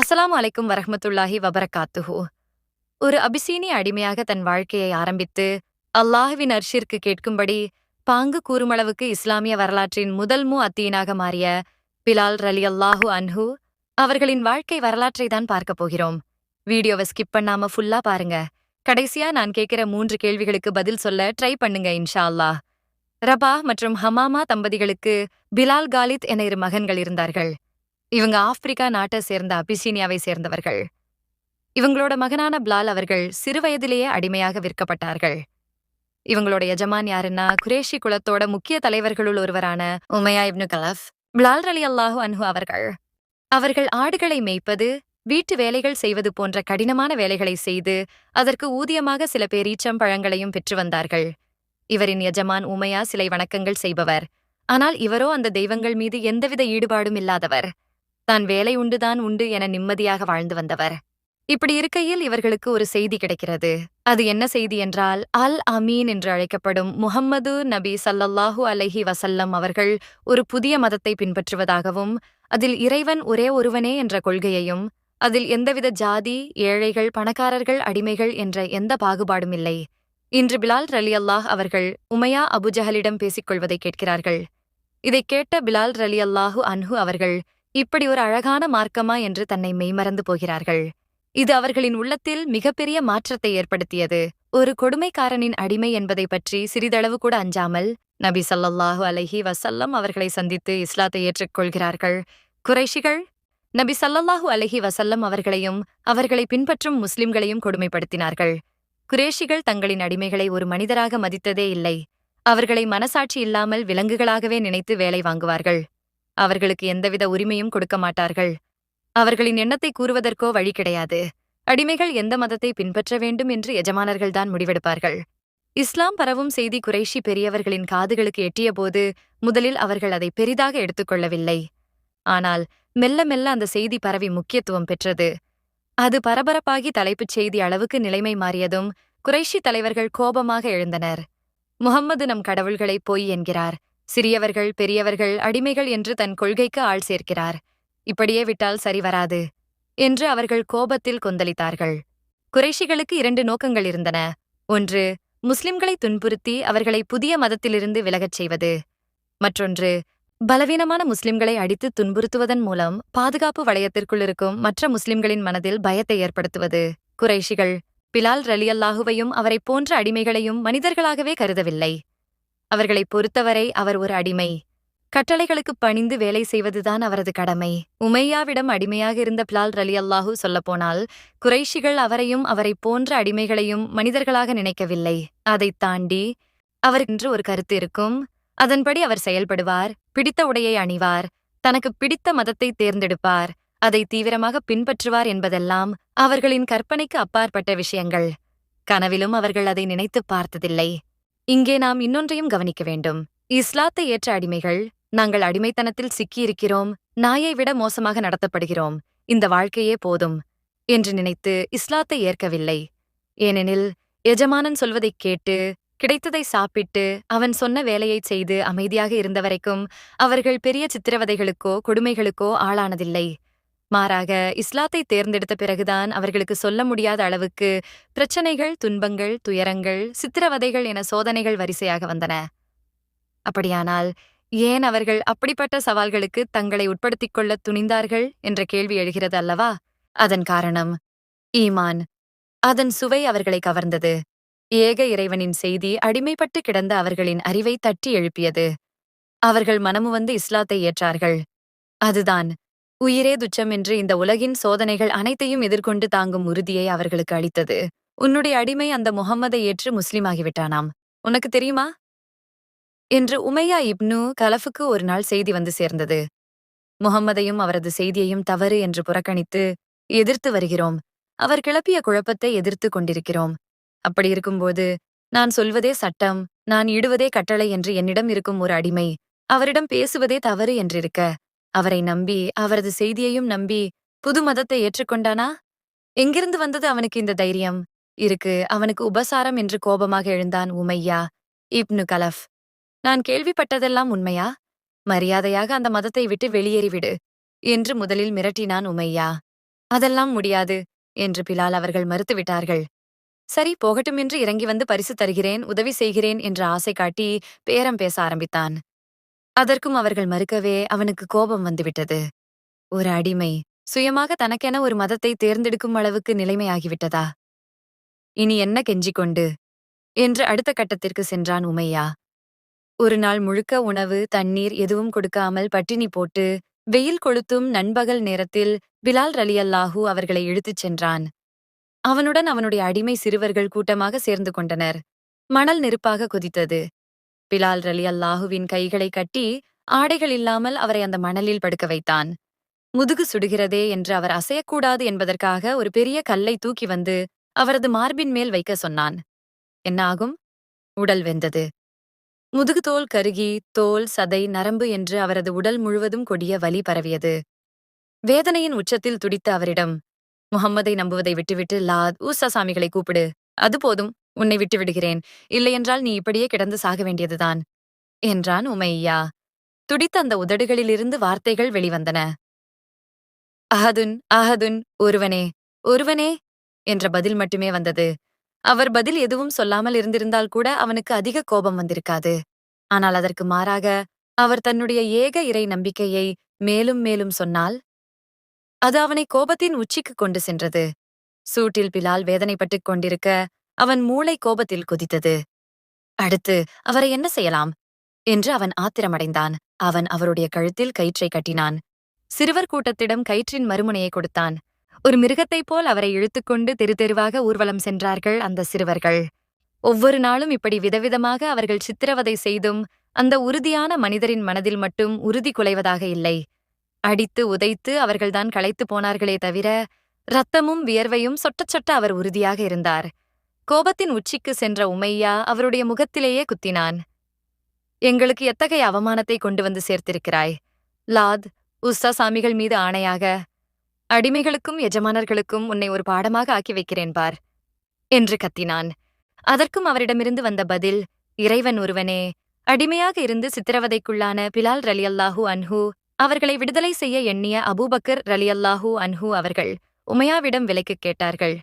அஸ்லாம் அலைக்கும் வரஹமத்துல்லாஹி வபரகாத்துஹு. ஒரு அபிசீனிய அடிமையாக தன் வாழ்க்கையை ஆரம்பித்து அல்லாஹுவின் அர்ஷிற்கு கேட்கும்படி பாங்கு கூறுமளவுக்கு இஸ்லாமிய வரலாற்றின் முதல் மு அத்தீனாக மாறிய பிலால் ரலி அல்லாஹு அன்ஹு அவர்களின் வாழ்க்கை வரலாற்றை தான் பார்க்கப் போகிறோம். வீடியோவை ஸ்கிப் பண்ணாம ஃபுல்லா பாருங்க. கடைசியா நான் கேட்கிற மூன்று கேள்விகளுக்கு பதில் சொல்ல ட்ரை பண்ணுங்க இன்ஷா அல்லாஹ். ரபா மற்றும் ஹமாமா தம்பதிகளுக்கு பிலால் காலித் என இரு மகன்கள் இருந்தார்கள். இவங்க ஆப்பிரிக்கா நாட்டை சேர்ந்த அபிசீனியாவை சேர்ந்தவர்கள். இவங்களோட மகனான பிலால் அவர்கள் சிறுவயதிலேயே அடிமையாக விற்கப்பட்டார்கள். இவங்களோட எஜமான் யாருன்னா குரேஷி குலத்தோட முக்கிய தலைவர்களுள் ஒருவரான உமையா இப்னு கலஃப் பிலால் அலி அல்லாஹு அன்ஹு அவர்கள். அவர்கள் ஆடுகளை மேய்ப்பது வீட்டு வேலைகள் செய்வது போன்ற கடினமான வேலைகளை செய்து அதற்கு ஊதியமாக சில பேரீச்சம் பழங்களையும் பெற்று வந்தார்கள். இவரின் எஜமான் உமையா சிலை வணக்கங்கள் செய்பவர். ஆனால் இவரோ அந்த தெய்வங்கள் மீது எந்தவித ஈடுபாடும் இல்லாதவர். தான் வேலை உண்டுதான் உண்டு என நிம்மதியாக வாழ்ந்து வந்தவர். இப்படி இருக்கையில் இவர்களுக்கு ஒரு செய்தி கிடைக்கிறது. அது என்ன செய்தி என்றால் அல் அமீன் என்று அழைக்கப்படும் முஹம்மது நபி சல்லல்லாஹு அலைஹி வசல்லம் அவர்கள் ஒரு புதிய மதத்தை பின்பற்றுவதாகவும் அதில் இறைவன் ஒரே ஒருவனே என்ற கொள்கையையும் அதில் எந்தவித ஜாதி ஏழைகள் பணக்காரர்கள் அடிமைகள் என்ற எந்த பாகுபாடும் இல்லை. இன்று பிலால் ரலி அல்லாஹ் அவர்கள் உமையா அபுஜஹலிடம் பேசிக் கொள்வதை கேட்கிறார்கள். இதைக் கேட்ட பிலால் ரலி அல்லாஹு அன்ஹு அவர்கள் இப்படி ஒரு அழகான மார்க்கமா என்று தன்னை மெய்மறந்து போகிறார்கள். இது அவர்களின் உள்ளத்தில் மிகப்பெரிய மாற்றத்தை ஏற்படுத்தியது. ஒரு கொடுமைக்காரனின் அடிமை என்பதை பற்றி சிறிதளவு கூட அஞ்சாமல் நபி சல்லல்லாஹு அலஹி வசல்லம் அவர்களை சந்தித்து இஸ்லாத்தை ஏற்றுக்கொள்கிறார்கள். குறைஷிகள் நபி சல்லல்லாஹு அலஹி வசல்லம் அவர்களையும் அவர்களை பின்பற்றும் முஸ்லிம்களையும் கொடுமைப்படுத்தினார்கள். குரேஷிகள் தங்களின் அடிமைகளை ஒரு மனிதராக மதித்ததே இல்லை. அவர்களை மனசாட்சி இல்லாமல் விலங்குகளாகவே நினைத்து வேலை வாங்குவார்கள். அவர்களுக்கு எந்தவித உரிமையும் கொடுக்க மாட்டார்கள். அவர்களின் எண்ணத்தை கூறுவதற்கோ வழி கிடையாது. அடிமைகள் எந்த மதத்தை பின்பற்ற வேண்டும் என்று எஜமானர்கள்தான் முடிவெடுப்பார்கள். இஸ்லாம் பரவும் செய்தி குறைஷி பெரியவர்களின் காதுகளுக்கு எட்டியபோது முதலில் அவர்கள் அதை பெரிதாக எடுத்துக்கொள்ளவில்லை. ஆனால் மெல்ல மெல்ல அந்த செய்தி பரவி முக்கியத்துவம் பெற்றது. அது பரபரப்பாகி தலைப்புச் செய்தி அளவுக்கு நிலைமை மாறியதும் குறைஷி தலைவர்கள் கோபமாக எழுந்தனர். முகம்மது நம் கடவுள்களை பொய் என்கிறார். சிறியவர்கள் பெரியவர்கள் அடிமைகள் என்று தன் கொள்கைக்கு ஆள் சேர்க்கிறார். இப்படியே விட்டால் சரி வராது என்று அவர்கள் கோபத்தில் கொந்தளித்தார்கள். குறைஷிகளுக்கு இரண்டு நோக்கங்கள் இருந்தன. ஒன்று முஸ்லிம்களை துன்புறுத்தி அவர்களை புதிய மதத்திலிருந்து விலகச் செய்வது. மற்றொன்று பலவீனமான முஸ்லிம்களை அடித்து துன்புறுத்துவதன் மூலம் பாதுகாப்பு வளையத்திற்குள் இருக்கும் மற்ற முஸ்லிம்களின் மனதில் பயத்தை ஏற்படுத்துவது. குறைஷிகள் பிலால் ரலியல்லாஹுவையும் அவரைப் போன்ற அடிமைகளையும் மனிதர்களாகவே கருதவில்லை. அவர்களைப் பொறுத்தவரை அவர் ஒரு அடிமை. கட்டளைகளுக்கு பணிந்து வேலை செய்வதுதான் அவரது கடமை. உமையாவிடம் அடிமையாக இருந்த பிலால் ரலி அல்லாஹூ சொல்லப்போனால் குறைஷிகள் அவரையும் அவரைப் போன்ற அடிமைகளையும் மனிதர்களாக நினைக்கவில்லை. அதைத் தாண்டி அவர் என்று ஒரு கருத்து இருக்கும். அதன்படி அவர் செயல்படுவார் பிடித்த உடையை அணிவார் தனக்கு பிடித்த மதத்தை தேர்ந்தெடுப்பார் அதை தீவிரமாக பின்பற்றுவார் என்பதெல்லாம் அவர்களின் கற்பனைக்கு அப்பாற்பட்ட விஷயங்கள். கனவிலும் அவர்கள் அதை நினைத்துப் பார்த்ததில்லை. இங்கே நாம் இன்னொன்றையும் கவனிக்க வேண்டும். இஸ்லாத்தை ஏற்ற அடிமைகள் நாங்கள் அடிமைத்தனத்தில் சிக்கியிருக்கிறோம் நாயை விட மோசமாக நடத்தப்படுகிறோம் இந்த வாழ்க்கையே போதும் என்று நினைத்து இஸ்லாத்தை ஏற்கவில்லை. ஏனெனில் எஜமானன் சொல்வதைக் கேட்டு கிடைத்ததை சாப்பிட்டு அவன் சொன்ன வேலையைச் செய்து அமைதியாக இருந்த வரைக்கும் அவர்கள் பெரிய சித்திரவதைகளுக்கோ கொடுமைகளுக்கோ ஆளானதில்லை. மாறாக இஸ்லாத்தை தேர்ந்தெடுத்த பிறகுதான் அவர்களுக்கு சொல்ல முடியாத அளவுக்கு பிரச்சனைகள் துன்பங்கள் துயரங்கள் சித்திரவதைகள் என சோதனைகள் வரிசையாக வந்தன. அப்படியானால் ஏன் அவர்கள் அப்படிப்பட்ட சவால்களுக்கு தங்களை உட்படுத்திக் கொள்ள துணிந்தார்கள் என்ற கேள்வி எழுகிறது அல்லவா? அதன் காரணம் ஈமான். அதன் சுவை அவர்களை கவர்ந்தது. ஏக இறைவனின் செய்தி அடிமைப்பட்டு கிடந்த அவர்களின் அறிவை தட்டி எழுப்பியது. அவர்கள் மனமு வந்து இஸ்லாத்தை ஏற்றார்கள். அதுதான் உயிரே துச்சம் என்று இந்த உலகின் சோதனைகள் அனைத்தையும் எதிர்கொண்டு தாங்கும் உறுதியை அவர்களுக்கு அளித்தது. உன்னுடைய அடிமை அந்த முகம்மதை ஏற்று முஸ்லிமாகிவிட்டானாம். உனக்கு தெரியுமா? என்று உமையா இப்னு கலஃபுக்கு ஒரு நாள் செய்தி வந்து சேர்ந்தது. முகம்மதையும் அவரது செய்தியையும் தவறு என்று புறக்கணித்து எதிர்த்து வருகிறோம். அவர் கிளப்பிய குழப்பத்தை எதிர்த்து கொண்டிருக்கிறோம். அப்படி இருக்கும்போது நான் சொல்வதே சட்டம் நான் இடுவதே கட்டளை என்று என்னிடம் இருக்கும் ஒரு அடிமை அவரிடம் பேசுவதே தவறு என்றிருக்க அவரை நம்பி அவரது செய்தியையும் நம்பி புது மதத்தை ஏற்றுக்கொண்டானா? எங்கிருந்து வந்தது அவனுக்கு இந்த தைரியம்? இருக்கு அவனுக்கு உபசாரம் என்று கோபமாக எழுந்தான் உமையா. இப்னு கலஃப். நான் கேள்விப்பட்டதெல்லாம் உண்மையா? மரியாதையாக அந்த மதத்தை விட்டு வெளியேறிவிடு என்று முதலில் மிரட்டினான் உமையா. அதெல்லாம் முடியாது என்று பிலால் அவர்கள் மறுத்துவிட்டார்கள். சரி போகட்டும் என்று இறங்கி வந்து பரிசு தருகிறேன் உதவி செய்கிறேன் என்ற ஆசை காட்டி பேரம் பேச ஆரம்பித்தான். அதற்கும் அவர்கள் மறுக்கவே அவனுக்கு கோபம் வந்துவிட்டது. ஒரு அடிமை சுயமாக தனக்கென ஒரு மதத்தை தேர்ந்தெடுக்கும் அளவுக்கு நிலைமையாகிவிட்டதா? இனி என்ன கெஞ்சி கொண்டு என்று அடுத்த கட்டத்திற்கு சென்றான் உமையா. ஒரு நாள் முழுக்க உணவு தண்ணீர் எதுவும் கொடுக்காமல் பட்டினி போட்டு வெயில் கொளுத்தும் நண்பகல் நேரத்தில் பிலால் ரலியல்லாஹூ அவர்களை இழுத்துச் சென்றான். அவனுடன் அவனுடைய அடிமை சிறுவர்கள் கூட்டமாக சேர்ந்து கொண்டனர். மணல் நெருப்பாக கொதித்தது. பிலால் ரலியல்லாஹுவின் கைகளை கட்டி ஆடைகள் இல்லாமல் அவரை அந்த மணலில் படுக்க வைத்தான். முதுகு சுடுகிறதே என்று அவர் அசையக்கூடாது என்பதற்காக ஒரு பெரிய கல்லை தூக்கி வந்து அவரது மார்பின் மேல் வைக்க சொன்னான். என்னாகும்? உடல் வெந்தது. முதுகு தோல் கருகி தோல் சதை நரம்பு என்று அவரது உடல் முழுவதும் கொடிய வலி பரவியது. வேதனையின் உச்சத்தில் துடித்த அவரிடம் முகம்மதை நம்புவதை விட்டுவிட்டு லாத் ஊசா சாமிகளை கூப்பிடு. அது போதும். உன்னை விட்டு விடுகிறேன். இல்லையென்றால் நீ இப்படியே கிடந்து சாக வேண்டியதுதான். என்றான் உமையா துடித்த அந்த உதடுகளிலிருந்து வார்த்தைகள் வெளிவந்தன. அஹதுன் அஹதுன் ஒருவனே ஒருவனே! என்ற பதில் மட்டுமே வந்தது. அவர் பதில் எதுவும் சொல்லாமல் இருந்திருந்தால் கூட அவனுக்கு அதிக கோபம் வந்திருக்காது. ஆனால் அதற்கு மாறாக அவர் தன்னுடைய ஏக இறை நம்பிக்கையை மேலும் மேலும் சொன்னால் அது அவனை கோபத்தின் உச்சிக்கு கொண்டு சென்றது. சூட்டில் பிலால் வேதனைப்பட்டுக் கொண்டிருக்க அவன் மூளை கோபத்தில் குதித்தது. அடுத்து அவரை என்ன செய்யலாம்? என்று அவன் ஆத்திரமடைந்தான். அவன் அவருடைய கழுத்தில் கயிற்றை கட்டினான். சிறுவர் கூட்டத்திடம் கயிற்றின் மறுமுனையை கொடுத்தான். ஒரு மிருகத்தைப் போல் அவரை இழுத்துக்கொண்டு தெரு தெருவாக ஊர்வலம் சென்றார்கள் அந்த சிறுவர்கள். ஒவ்வொரு நாளும் இப்படி விதவிதமாக அவர்கள் சித்திரவதை செய்தும் அந்த உறுதியான மனிதரின் மனதில் மட்டும் உறுதி குலைவதாக இல்லை. அடித்து உதைத்து அவர்கள்தான் களைத்து போனார்களே தவிர ரத்தமும் வியர்வையும் சொட்டச்சொட்ட சொட்ட அவர் உறுதியாக இருந்தார். கோபத்தின் உச்சிக்கு சென்ற உமையா அவருடைய முகத்திலேயே குத்தினான். எங்களுக்கு எத்தகைய அவமானத்தை கொண்டு வந்து சேர்த்திருக்கிறாய்? லாத் உஸ்தா சாமிகள் மீது ஆணையாக அடிமைகளுக்கும் எஜமானர்களுக்கும் உன்னை ஒரு பாடமாக ஆக்கி வைக்கிறேன் பார் என்று கத்தினான். அதற்கும் அவரிடமிருந்து வந்த பதில் இறைவன் ஒருவனே அடிமையாக இருந்து சித்திரவதைக்குள்ளான பிலால் ரலியல்லாஹூ அன்ஹு அவர்களை விடுதலை செய்ய எண்ணிய அபூபக்கர் ரலியல்லாஹூ அன்ஹு அவர்கள் உமையாவிடம் விலைக்குக் கேட்டார்கள்.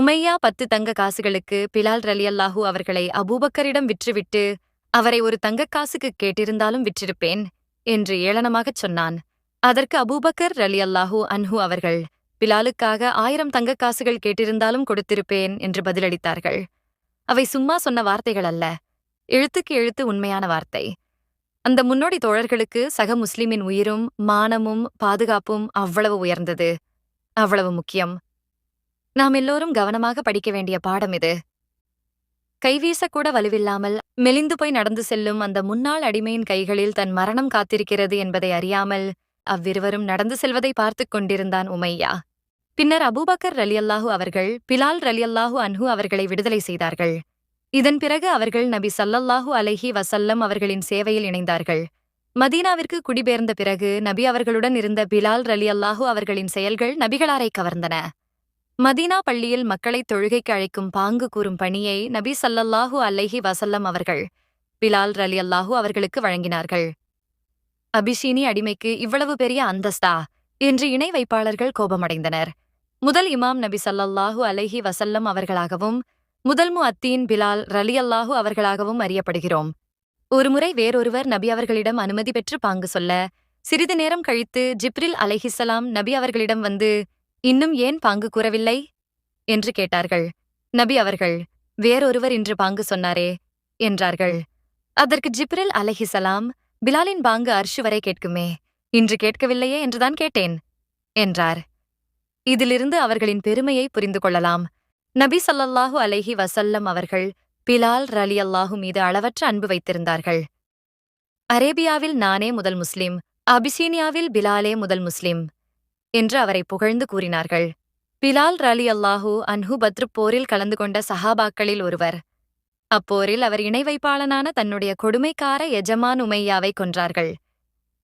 உமையா பத்து தங்க காசுகளுக்கு பிலால் ரலி அல்லாஹு அவர்களை அபூபக்கரிடம் விற்றுவிட்டு அவரை ஒரு தங்கக்காசுக்கு கேட்டிருந்தாலும் விற்றிருப்பேன் என்று ஏளனமாகச் சொன்னான். அதற்கு அபூபக்கர் ரலி அல்லாஹு அன்ஹு அவர்கள் பிலாலுக்காக ஆயிரம் தங்கக் காசுகள் கேட்டிருந்தாலும் கொடுத்திருப்பேன் என்று பதிலளித்தார்கள். அவை சும்மா சொன்ன வார்த்தைகள் அல்ல. எழுத்துக்கு எழுத்து உண்மையான வார்த்தை. அந்த முன்னோடி தோழர்களுக்கு சக முஸ்லிமின் உயிரும் மானமும் பாதுகாப்பும் அவ்வளவு உயர்ந்தது. அவ்வளவு முக்கியம். நாம் எல்லோரும் கவனமாக படிக்க வேண்டிய பாடம் இது. கைவீசக்கூட வலுவில்லாமல் மெலிந்து போய் நடந்து செல்லும் அந்த முன்னாள் அடிமையின் கைகளில் தன் மரணம் காத்திருக்கிறது என்பதை அறியாமல் அவ்விருவரும் நடந்து செல்வதை பார்த்துக் கொண்டிருந்தான் உமையா. பின்னர் அபூபக்கர் ரலியல்லாஹு அவர்கள் பிலால் ரலியல்லாஹு அன்ஹு அவர்களை விடுதலை செய்தார்கள். இதன் பிறகு அவர்கள் நபி சல்லல்லாஹு அலைஹி வசல்லம் அவர்களின் சேவையில் இணைந்தார்கள். மதீனாவிற்கு குடிபெயர்ந்த பிறகு நபி அவர்களுடன் இருந்த பிலால் ரலியல்லாஹு அவர்களின் செயல்கள் நபிகளாரை கவர்ந்தன. மதீனா பள்ளியில் மக்களை தொழுகைக்கு அழைக்கும் பாங்கு கூறும் பணியை நபி சல்லல்லாஹு அலைஹி வசல்லம் அவர்கள் பிலால் ரலி அல்லாஹூ அவர்களுக்கு வழங்கினார்கள். அபிஷீனி அடிமைக்கு இவ்வளவு பெரிய அந்தஸ்தா? என்று இணை வைப்பாளர்கள் கோபமடைந்தனர். முதல் இமாம் நபி சல்லல்லாஹு அலைஹி வசல்லம் அவர்களாகவும் முதல் மு அத்தீன் பிலால் ரலி அல்லாஹூ அவர்களாகவும் அறியப்படுகிறோம். ஒருமுறை வேறொருவர் நபி அவர்களிடம் அனுமதி பெற்று பாங்கு சொல்ல சிறிது நேரம் கழித்து ஜிப்ரில் அலஹிசலாம் நபி அவர்களிடம் வந்து இன்னும் ஏன் பாங்கு கூறவில்லை? என்று கேட்டார்கள். நபி அவர்கள் வேறொருவர் இன்று பாங்கு சொன்னாரே என்றார்கள். அதற்கு ஜிப்ரில் அலஹிசலாம் பிலாலின் பாங்கு அர்ஷு வரை கேட்குமே இன்று கேட்கவில்லையே என்றுதான் கேட்டேன் என்றார். இதிலிருந்து அவர்களின் பெருமையை புரிந்து கொள்ளலாம். நபி சல்லல்லாஹு அலஹி வசல்லம் அவர்கள் பிலால் ரலி அல்லாஹு மீது அளவற்ற அன்பு வைத்திருந்தார்கள். அரேபியாவில் நானே முதல் முஸ்லிம் அபிசீனியாவில் பிலாலே முதல் முஸ்லிம். என்று அவரை புகழ்ந்து கூறினார்கள். பிலால் ரலி அல்லாஹூ அன்ஹு பத்ருப் போரில் கலந்து கொண்ட சஹாபாக்களில் ஒருவர். அப்போரில் அவர் இணை வைப்பாளனான தன்னுடைய கொடுமைக்கார எஜமான் உமையாவை கொன்றார்கள்.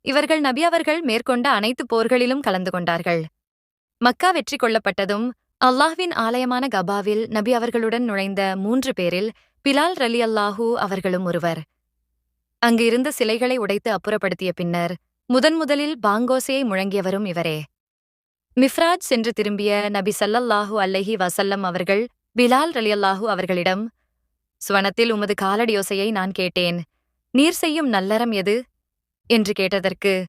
இவர்கள் நபி அவர்கள் மேற்கொண்ட அனைத்து போர்களிலும் கலந்து கொண்டார்கள். மக்கா வெற்றி கொள்ளப்பட்டதும் அல்லாஹ்வின் ஆலயமான கபாவில் நபி அவர்களுடன் நுழைந்த மூன்று பேரில் பிலால் ரலி அல்லாஹூ அவர்களும் ஒருவர். அங்கு இருந்த சிலைகளை உடைத்து அப்புறப்படுத்திய பின்னர் முதன் முதலில் பாங்கோசையை முழங்கியவரும் இவரே. மிஃப்ராஜ் சென்று திரும்பிய நபி சல்லல்லாஹூ அல்லஹி வசல்லம் அவர்கள் பிலால் ரலியல்லாஹு அவர்களிடம் சுவனத்தில் உமது காலடியோசையை நான் கேட்டேன். நீர் செய்யும் நல்லறம் எது? என்று கேட்டதற்கு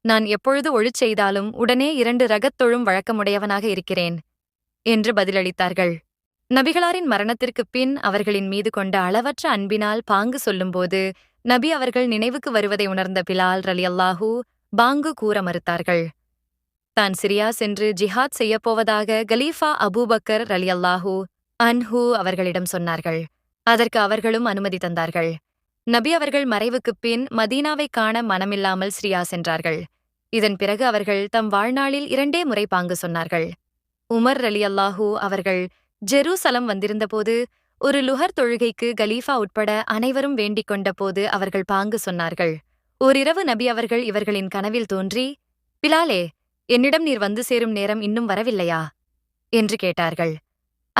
நான் எப்பொழுது ஒழுச் செய்தாலும் உடனே இரண்டு ரகத்தொழும் வழக்கமுடையவனாக இருக்கிறேன் என்று பதிலளித்தார்கள். நபிகளாரின் மரணத்திற்குப் பின் அவர்களின் மீது கொண்ட அளவற்ற அன்பினால் பாங்கு சொல்லும்போது நபி அவர்கள் நினைவுக்கு வருவதை உணர்ந்த பிலால் ரலியல்லாஹு பாங்கு கூற மறுத்தார்கள். தான் சிரியா சென்று ஜிஹாத் செய்யப்போவதாக கலீஃபா அபூபக்கர் ரலியல்லாஹு அன்ஹு அவர்களிடம் சொன்னார்கள். அதற்கு அவர்களும் அனுமதி தந்தார்கள். நபி அவர்கள் மறைவுக்குப் பின் மதீனாவைக் காண மனமில்லாமல் சிரியா சென்றார்கள். இதன் பிறகு அவர்கள் தம் வாழ்நாளில் இரண்டே முறை பாங்கு சொன்னார்கள். உமர் ரலியல்லாஹு அவர்கள் ஜெருசலம் வந்திருந்தபோது ஒரு லுஹர் தொழுகைக்கு கலீஃபா உட்பட அனைவரும் வேண்டிக் கொண்ட போது அவர்கள் பாங்கு சொன்னார்கள். ஓரிரவு நபி அவர்கள் இவர்களின் கனவில் தோன்றி பிலாலே என்னிடம் நீர் வந்து சேரும் நேரம் இன்னும் வரவில்லையா? என்று கேட்டார்கள்.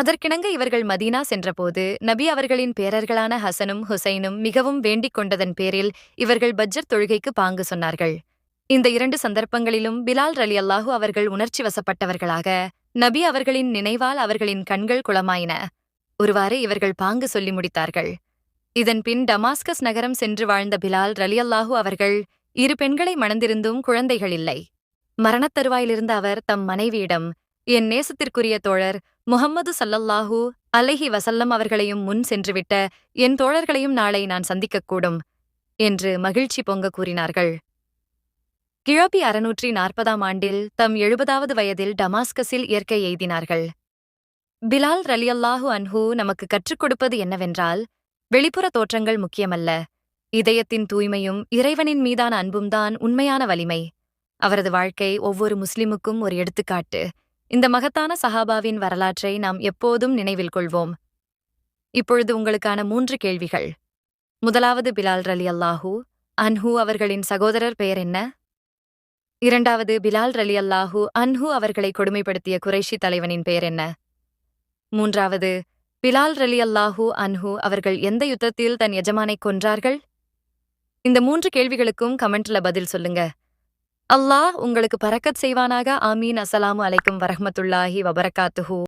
அதற்கிணங்க இவர்கள் மதீனா சென்றபோது நபி அவர்களின் பேரர்களான ஹசனும் ஹுசைனும் மிகவும் வேண்டிக் கொண்டதன் பேரில் இவர்கள் பஜ்ஜர் தொழுகைக்கு பாங்கு சொன்னார்கள். இந்த இரண்டு சந்தர்ப்பங்களிலும் பிலால் ரலி அல்லாஹு அவர்கள் உணர்ச்சி வசப்பட்டவர்களாக நபி அவர்களின் நினைவால் அவர்களின் கண்கள் குளமாயின. ஒருவாறு இவர்கள் பாங்கு சொல்லி முடித்தார்கள். இதன்பின் டமாஸ்கஸ் நகரம் சென்று வாழ்ந்த பிலால் ரலியல்லாஹு அவர்கள் இரு பெண்களை மணந்திருந்தும் குழந்தைகள் இல்லை. மரணத் தருவாயிலிருந்த அவர் தம் மனைவியிடம் என் நேசத்திற்குரிய தோழர் முஹம்மது சல்லல்லாஹு அலைஹி வசல்லம் அவர்களையும் முன் சென்றுவிட்ட என் தோழர்களையும் நாளை நான் சந்திக்கக்கூடும் என்று மகிழ்ச்சி பொங்க கூறினார்கள். கிழபி அறுநூற்றி நாற்பதாம் ஆண்டில் தம் எழுபதாவது வயதில் டமாஸ்கஸில் இயற்கை எய்தினார்கள். பிலால் ரலியல்லாஹு அன்ஹு நமக்கு கற்றுக் கொடுப்பது என்னவென்றால் வெளிப்புற தோற்றங்கள் முக்கியமல்ல. இதயத்தின் தூய்மையும் இறைவனின் மீதான அன்பும்தான் உண்மையான வலிமை. அவரது வாழ்க்கை ஒவ்வொரு முஸ்லிமுக்கும் ஒரு எடுத்துக்காட்டு. இந்த மகத்தான சஹாபாவின் வரலாற்றை நாம் எப்போதும் நினைவில் கொள்வோம். இப்பொழுது உங்களுக்கான மூன்று கேள்விகள். முதலாவது பிலால் ரலி அல்லாஹூ அன்ஹு அவர்களின் சகோதரர் பெயர் என்ன? இரண்டாவது பிலால் ரலி அல்லாஹூ அன்ஹு அவர்களை கொடுமைப்படுத்திய குறைஷி தலைவனின் பெயர் என்ன? மூன்றாவது பிலால் ரலி அல்லாஹூ அன்ஹு அவர்கள் எந்த யுத்தத்தில் தன் எஜமானை கொன்றார்கள்? இந்த மூன்று கேள்விகளுக்கும் கமெண்ட்ல பதில் சொல்லுங்க. அல்லாஹ் உங்களுக்கு பறக்கச் செய்வானாக. ஆமீன். அசலாமு அலைக்கும் வரஹமத்துல்லாஹி வபரகாத்துஹூ.